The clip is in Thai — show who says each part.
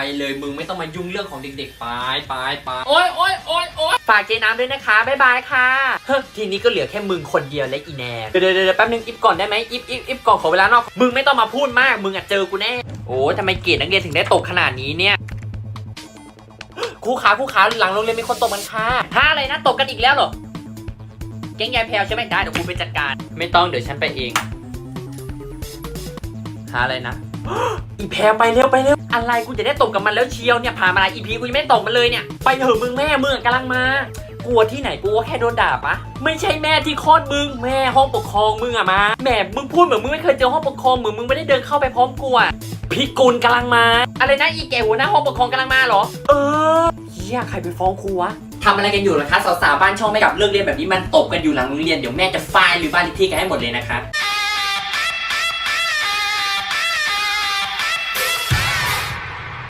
Speaker 1: ไปเลยมึงไม่ต้องมายุ่งเรื่องของเด็กๆไปไปไปโอ๊ยโอ๊ยโอ๊ยโอ๊ยฝากเจน้ำด้วยนะคะบ๊ายบายค่ะเฮ้ยทีนี้ก็เหลือแค่มึงคนเดียวและอีแนนเดี๋ยวเดี๋ยวเดี๋ยวแป๊บนึงอิฟก่อนได้ไหมอิฟอิฟอิฟก่อนขอเวลานอกมึงไม่ต้องมาพูดมากมึงอะเจอกูแน่โอ้ทำไมเกรดนักเรียนถึงได้ตกขนาดนี้เนี่ยครูขาครูขาหลังโรงเรียนมีคนตกกันค่ะถ้าอะไรนะตกกันอีกแล้วเหรอแก๊งยายแพลวใช่ไหมได้เดี๋ยวครูไปจัดการ ไม่ต้องเดี๋ยวฉันไปเองหาอะไรนะ อีแพรไปเร็วไปเร็วอะไรกูจะได้ตกกับมันแล้วเชียวเนี่ยผ่านมาหลายอีพีกูยังไม่ตกมันเลยเนี่ยไปเถอะมึงแม่มึงกำลังมากลัวที่ไหนกูก็แค่โดนด่าปะไม่ใช่แม่ที่คลอดมึงแม่ห้องปกครองมึงอะมาแหม่มึงพูดเหมือนมึงไม่เคยเจอห้องปกครองเหมือนมึงไม่ได้เดินเข้าไปพร้อมกูอะพี่กุลกำลังมา อะไรนะอีแกหัวหน้าห้องปกครองกำลังมาเหรอ เออเฮียใครไปฟ้องครูวะทำอะไรกันอยู่ล่ะคะสาวๆบ้านช่องไม่กับเลิกเรียนแบบนี้มันตบกันอยู่หลังโรงเรียนเดี๋ยวแม่จะฟายหรือบ้านที่กันให้หมดเลยนะคะ